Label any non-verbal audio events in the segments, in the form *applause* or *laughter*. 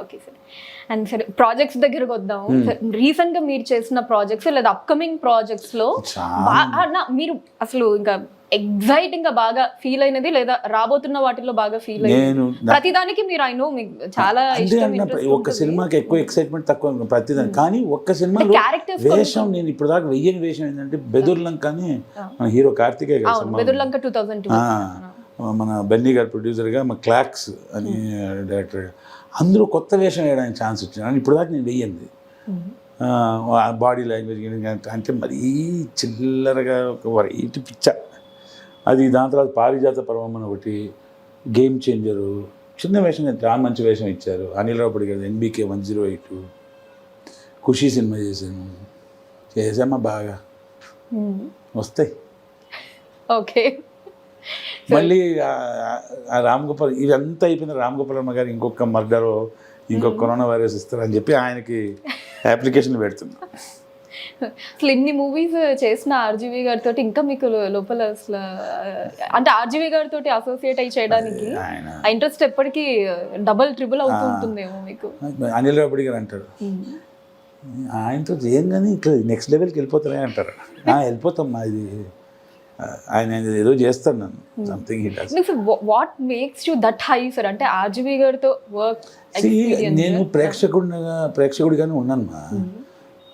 Okay sir and సరే projects దగ్గరకు వద్దాం. రీసెంట్గా మీరు చేసిన ప్రాజెక్ట్స్ లేదా అప్కమింగ్ ప్రాజెక్ట్స్లో మీరు అసలు ఇంకా ఎగ్జైటింగ్గా బాగా ఫీల్ అయినది లేదా రాబోతున్న వాటిలో బాగా ఫీల్ అయ్యింది ప్రతిదానికి మీరు ఐ నో మీకు చాలా ఒక్క. సినిమాకి ఎక్కువ ఎక్సైట్మెంట్ తక్కువ ప్రతిదాని కానీ ఒక్క సినిమాలో characters వేషం నేను ఇప్పుడు దాకా వెయ్యని వేషం ఏంటంటే బెదుర్లంక అని మన హీరో సినిమా బెదుర్లంక టూ ఆ, మన బెన్నీ గారు ప్రొడ్యూసర్గా మా క్లాక్స్ అని డైరెక్టర్ అందులో కొత్త వేషం వేయడానికి ఛాన్స్ వచ్చింది. ఇప్పుడు దాకా నేను వెయ్యింది బాడీ లాంగ్వేజ్ అంటే మరీ చిల్లరగా ఒక వెరైటీ పిచ్చ. అది దాని తర్వాత పారిజాత పర్వం అని ఒకటి గేమ్ చేంజరు చిన్న వేషం చాలా మంచి వేషం ఇచ్చారు. అనిల్ రావుపడి గారు NBK one zero eight. Kushi cinema చేశాను. చేసామా బాగా? వస్తాయి. ఓకే. మళ్ళీ రామ్ గోపాల్ ఇదంతా అయిపోయిన రామ్ గోపాల్ వర్మ గారు ఇంకొక మర్డర్ ఇంకొక కరోనా వైరస్ ఇస్తారని చెప్పి ఆయనకి అప్లికేషన్ పెడుతున్నా. అసలు ఇన్ని మూవీస్ చేసిన ఆర్జీవి గారితో ఇంకా మీకు లోపల అసలు అంటే ఆర్జీవి గారితో అసోసియేట్ అయ్యి చేయడానికి ఆ ఇంట్రెస్ట్ ఎప్పటికీ డబల్ ట్రిపుల్ అవుతూ ఉంటుందేమో మీకు. అనిల్ రావుపడి గారు అంటారు. ఆయనతో ఏం కానీ ఇట్లా నెక్స్ట్ లెవెల్కి వెళ్ళిపోతారే అంటారు. "ఆ, వెళ్ళిపోతాం మా ఇది. ఆయన ఏదో చేస్తాను నన్ను. Something hit what makes you that high sir అంటే ఆర్జీవి గారితో వర్క్ నేను ప్రేక్షకుడిగా ప్రేక్షకుడిగానే ఉన్నాను మా.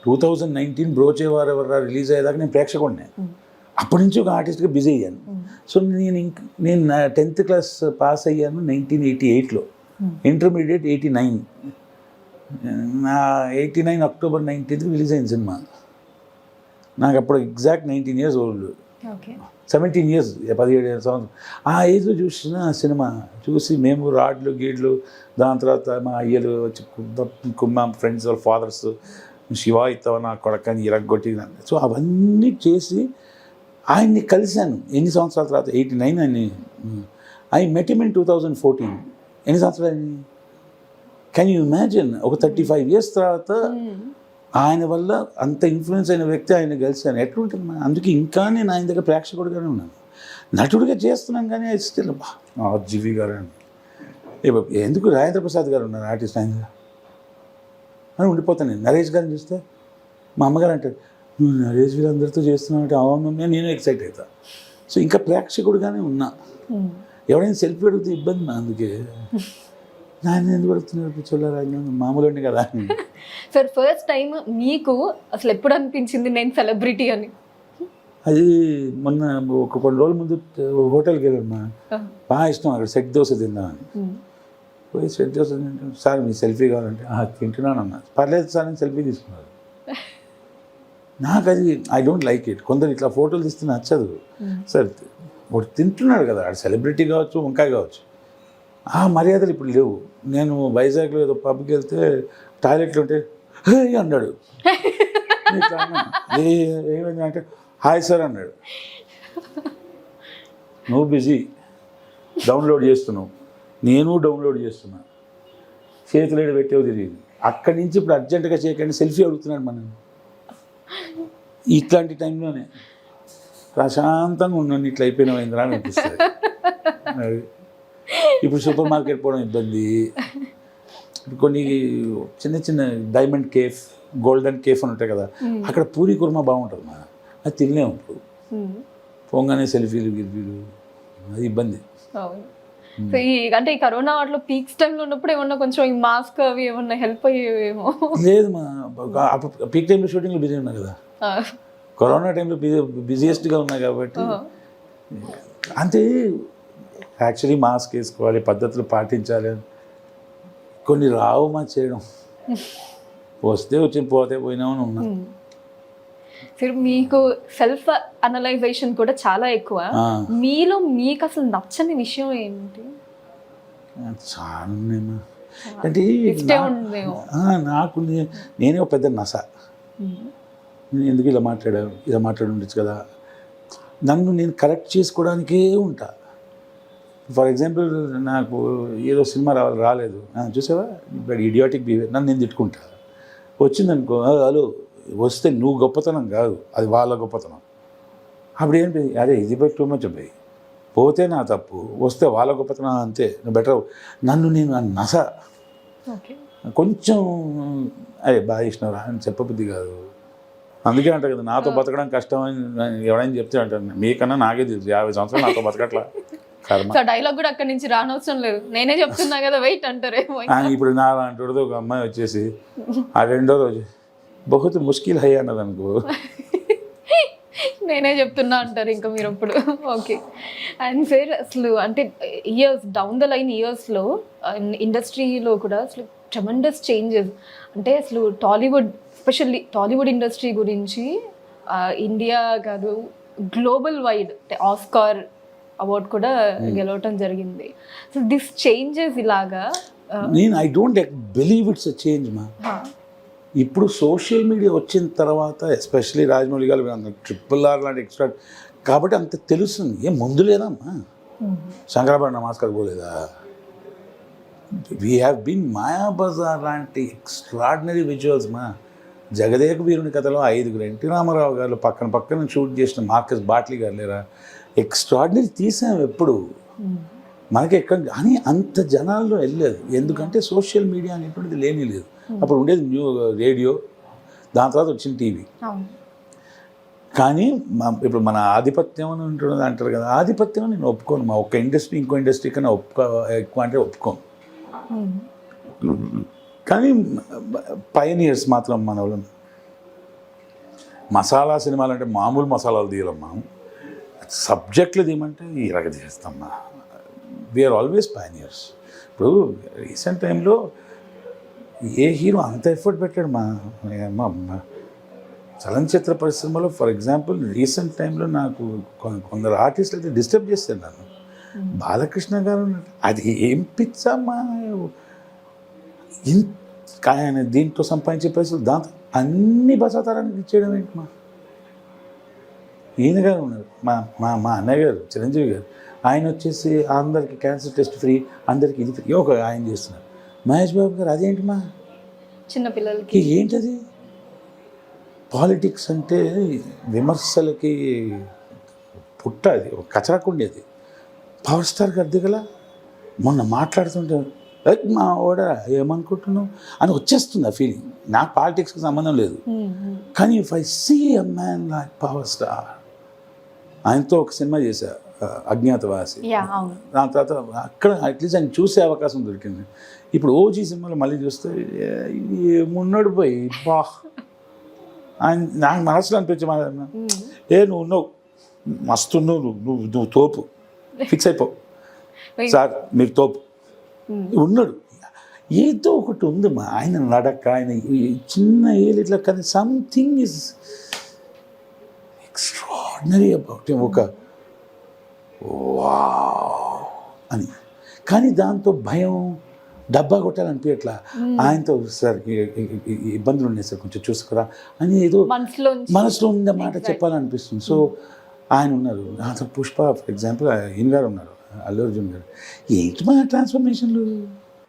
టూ థౌజండ్ నైన్టీన్ బ్రోచే వారు ఎవరు రిలీజ్ అయ్యేదాకా నేను ప్రేక్షకుడినే. అప్పటి నుంచి ఒక ఆర్టిస్ట్గా బిజీ అయ్యాను. సో నేను ఇంక నేను టెన్త్ క్లాస్ పాస్ అయ్యాను నైన్టీన్ ఎయిటీ ఎయిట్లో ఇంటర్మీడియట్ ఎయిటీ నైన్ నా eighty nine October nineteenth release అయింది సినిమా. నాకు అప్పుడు exact nineteen years old seventeen years పదిహేడు సంవత్సరం. ఆ ఏజ్లో చూసిన సినిమా చూసి మేము రాడ్లు గీడ్లు దాని తర్వాత మా అయ్యలు వచ్చి కు- కు- మా ఫ్రెండ్స్ వాళ్ళ ఫాదర్స్ శివ ఇస్తావు నా కొడకని ఇరగొట్టి సో అవన్నీ చేసి ఆయన్ని కలిశాను. ఎన్ని సంవత్సరాల తర్వాత? ఎయిటీ నైన్ ఆయన్ని I met in two thousand fourteen ఎన్ని సంవత్సరాలు కెన్ యూ ఇమాజిన్ ఒక థర్టీ ఫైవ్ ఇయర్స్ తర్వాత ఆయన వల్ల అంత ఇన్ఫ్లుయెన్స్ అయిన వ్యక్తి ఆయన కలిశాను ఎట్లుంటుంది అందుకే ఇంకా నేను ఆయన దగ్గర ప్రేక్షకుడిగానే ఉన్నాను. నటుడిగా చేస్తున్నాను కానీ స్టిల్ జీవి గారు అని ఎందుకు రాజేంద్ర ప్రసాద్ గారు ఉన్నారు ఆర్టిస్ట్ ఆయన? అని ఉండిపోతాను నేను. నరేష్ గారిని చూస్తే మా అమ్మగారు అంటారు నువ్వు నరేష్ వీళ్ళందరితో చేస్తున్నావు అంటే అవును నేను నేను ఎక్సైట్ అవుతా. సో ఇంకా ప్రేక్షకుడిగానే ఉన్నా. ఎవడైనా సెల్ఫీ అడిగితే ఇబ్బంది నా అందుకే. *laughs* నాయన ఎందుకు అడుగుతున్నారు పిచ్చోళ్ళ మామూలు కదా. సార్ ఫస్ట్ టైం మీకు అసలు ఎప్పుడు అనిపించింది నేను సెలబ్రిటీ అని? అది మొన్న ఒక కొన్ని రోజుల ముందు హోటల్కి వెళ్ళాను బాగా ఇష్టం అక్కడ సెట్ దోశ తిందామని. పోయి సెట్ దోశ తింటాం సార్ మీ సెల్ఫీ కావాలంటే "ఆ, తింటున్నాను అన్న. పర్లేదు సార్ అని సెల్ఫీ తీసుకున్నారు *laughs* నాకు అది ఐ డోంట్ లైక్ ఇట్ కొందరు ఇట్లా ఫోటోలు తీస్తే నచ్చదు. సార్ వాడు తింటున్నాడు కదా. ఆడు సెలబ్రిటీ కావచ్చు వంకాయ కావచ్చు. ఆ మర్యాదలు ఇప్పుడు లేవు. నేను వైజాగ్లో ఏదో పబ్కి వెళ్తే టాయిలెట్లు ఉంటే "హే" అన్నాడు. ఏమైంది అంటే హాయ్ సార్ అన్నాడు. నువ్వు బిజీ. డౌన్లోడ్ చేస్తున్నావు. నేను డౌన్లోడ్ చేస్తున్నా. చేతులు ఏడు పెట్టేవి తెలియదు. అక్కడి నుంచి ఇప్పుడు అర్జెంటుగా చేయకండి సెల్ఫీ అడుగుతున్నాడు మనం ఇట్లాంటి టైంలోనే ప్రశాంతంగా ఉన్నాను. ఇట్లా అయిపోయినావు అనిపిస్తుంది. ఇప్పుడు సూపర్ మార్కెట్ పోవడం ఇబ్బంది. కొన్ని చిన్న చిన్న డైమండ్ కేఫ్ గోల్డెన్ కేఫ్ అని ఉంటాయి కదా అక్కడ పూరి కుర్మా బాగుంటుంది మా. అది తినలేము ఇప్పుడు. పోగానే సెల్ఫీలు గిల్ఫీలు అది ఇబ్బంది. అవును. సో ఈ అంటే ఈ కరోనా వాటిలో పీక్స్ టైంలో ఉన్నప్పుడు ఏమన్నా కొంచెం ఈ మాస్క్ అవి ఏమన్నా హెల్ప్ అయ్యేవేమో? లేదు మా. అప్పుడు పీక్ టైంలో షూటింగ్లో బిజీ ఉన్నా కదా. కరోనా టైంలో బిజీ బిజియెస్ట్గా ఉన్నా కాబట్టి అంతే. యాక్చువల్లీ మాస్క్ వేసుకోవాలి పద్ధతులు పాటించాలి. కొన్ని రావు మా చేయడం. వస్తే వచ్చి పోతే పోయినామని ఉన్నా. సరే మీకు సెల్ఫ్ అనలైజేషన్ కూడా చాలా ఎక్కువ. మీలో మీకు అసలు నచ్చని విషయం ఏంటి? చాలా. అంటే నాకు నేనే ఒక పెద్ద నస. నేను ఎందుకు ఇలా మాట్లాడాను ఇలా మాట్లాడి ఉండొచ్చు కదా. నన్ను నేను కరెక్ట్ చేసుకోవడానికే ఉంటా. ఫర్ ఎగ్జాంపుల్ నాకు ఏదో సినిమా రావాలి రాలేదు. చూసావా? ఇప్పుడు ఇడియాటిక్ బిహేవియర్ నన్ను నేను తిట్టుకుంటా. వచ్చిందనుకో "ఆ, హలో వస్తే నువ్వు గొప్పతనం కాదు అది వాళ్ళ గొప్పతనం. అప్పుడు ఏంటి అరే ఇది బట్టి టూ మచ్ పోయి పోతే నా తప్పు వస్తే వాళ్ళ గొప్పతనం అంతే నువ్వు బెటర్ నన్ను నేను నస. కొంచెం అదే బాగా చేసినవరా అని చెప్పబుద్ధి కాదు. అందుకే అంటారు కదా నాతో బతకడం కష్టం అని ఎవరైనా చెప్తే అంటారు. మీకన్నా నాకే తెలుసు యాభై సంవత్సరాలు నాతో బతకట్లా. *laughs* సో డైలాగ్ కూడా అక్కడి నుంచి రానవసరం లేదు. నేనే చెప్తున్నా కదా వెయిట్ అంటారేమో. ఆ, ఇప్పుడు నా ఒక అమ్మాయి వచ్చేసి ఆ రెండో రోజు బహుత్ ముష్కిల్ హై అన్నది అనుకో. నేనే చెప్తున్నా అంటారు ఇంకా మీరు అప్పుడు. ఓకే అండ్ సార్ అసలు అంటే ఇయర్స్ డౌన్ ద లైన్ ఇయర్స్లో ఇండస్ట్రీలో కూడా అసలు ట్రమండస్ చేంజెస్ అంటే అసలు టాలీవుడ్ ఎస్పెషల్లీ టాలీవుడ్ ఇండస్ట్రీ గురించి ఇండియా కాదు గ్లోబల్ వైడ్ ఆస్కార్ అవార్డ్ కూడా గెలవటం జరిగింది. సో దిస్ చేంజెస్ ఇలాగా ఆ, నేను I don't believe it's a change మా ఇప్పుడు సోషల్ మీడియా వచ్చిన తర్వాత ఎస్పెషలీ రాజమౌళి గారు ట్రిపుల్ ఆర్ లాంటి ఎక్స్ట్రా కాబట్టి అంత తెలుస్తుంది. ఏం ముందు లేదమ్మా మ్మ్. శంకరాభరణ నమస్కారం పోలేదా? We have been Mayabazar లాంటి ఎక్స్ట్రాడినరీ విజువల్స్ మా. జగదేక వీరుని కథలో ఐదుగురు ఎన్టీ రామారావు గారు పక్కన పక్కన షూట్ చేసిన మార్కస్ బాట్లీ గారు లేరా? ఎక్స్ట్రాడినరీ తీసాం ఎప్పుడు. మనకి ఎక్కడ కానీ అంత జనాల్లో వెళ్ళలేదు. ఎందుకంటే సోషల్ మీడియా అనేటువంటిది లేని లేదు. అప్పుడు ఉండేది న్యూ రేడియో దాని తర్వాత వచ్చిన టీవీ. కానీ మా ఇప్పుడు మన ఆధిపత్యం అని ఉంటున్నది అంటారు కదా ఆధిపత్యం నేను ఒప్పుకోను. మా ఒక్క ఇండస్ట్రీ ఇంకో ఇండస్ట్రీ కన్నా ఒప్పుకో ఎక్కువ అంటే ఒప్పుకోను. కానీ పయనియర్స్ మాత్రం మన వాళ్ళు. మసాలా సినిమాలు అంటే మామూలు మసాలాలు తీయలమ్మా సబ్జెక్టులు తీయమంటే ఇరగ తీస్తామ్మా వీఆర్ ఆల్వేస్ పయనియర్స్ ఇప్పుడు రీసెంట్ టైంలో ఏ హీరో అంత ఎఫర్ట్ పెట్టాడు మా చలనచిత్ర పరిశ్రమలో. ఫర్ ఎగ్జాంపుల్ రీసెంట్ టైంలో నాకు కొందరు ఆర్టిస్టులు అయితే డిస్టర్బ్ చేస్తారు నన్ను. బాలకృష్ణ గారు. అది ఏం పిచ్చమ్మా ఆయన దీంట్లో సంపాదించే పైసలు దాంతో అన్ని బసాతారానికి ఇచ్చేయడం ఏంటి మా? ఈయన గారు ఉన్నారు. మా మా మా అన్నయ్య గారు చిరంజీవి గారు. ఆయన వచ్చేసి అందరికి క్యాన్సర్ టెస్ట్ ఫ్రీ అందరికి ఇది ఫ్రీ ఒక ఆయన చేస్తున్నారు. మహేష్ బాబు గారు అదేంటి మా? చిన్న పిల్లలకి. కి ఏంటది? పాలిటిక్స్ అంటే విమర్శలకి పుట్ట అది ఒక కచరాకుండేది పవర్ స్టార్ గారి దిగల మొన్న మాట్లాడుతుంటే "ఏయ్, మా ఓడ ఏమనుకుంటున్నావు? అని వచ్చేస్తుంది ఆ ఫీలింగ్ నాకు పాలిటిక్స్కి సంబంధం లేదు. కానీ if I see a man like power star ఆయనతో ఒక సినిమా చేశా అజ్ఞాతవాసి. దాని తర్వాత అక్కడ అట్లీస్ట్ ఆయన చూసే అవకాశం దొరికింది. ఇప్పుడు ఓజీ సినిమాలో మళ్ళీ చూస్తే మున్నడు పోయి బా? ఆయన నాకు మనసులో అనిపించే మాట మ్మ్. ఏ నువ్వు ఉన్నావు. మస్తు ఉన్నావు నువ్వు నువ్వు నువ్వు తోపు. ఫిక్స్ అయిపో. సార్ మీరు తోపు. ఉన్నాడు. ఏదో ఒకటి ఉంది మా ఆయన నడక ఆయన చిన్న ఏళ్ళు ఇట్లా కానీ సంథింగ్ ఇస్ ఎక్స్ట్రాడినరీ అబౌట్ ఒక వావ్ అని. కానీ దాంతో భయం డబ్బా కొట్టాలనిపించట్లా. ఆయనతో సార్ ఇబ్బందులు ఉన్నాయి సార్ కొంచెం చూసుకురా అని ఏదో మనసులో ఉన్న మాట చెప్పాలనిపిస్తుంది. సో ఆయన ఉన్నారు. అతను పుష్ప ఫర్ ఎగ్జాంపుల్ ఈయన గారు ఉన్నారు అల్లు అర్జున్ గారు. ఏంటి మా ట్రాన్స్ఫర్మేషన్లు?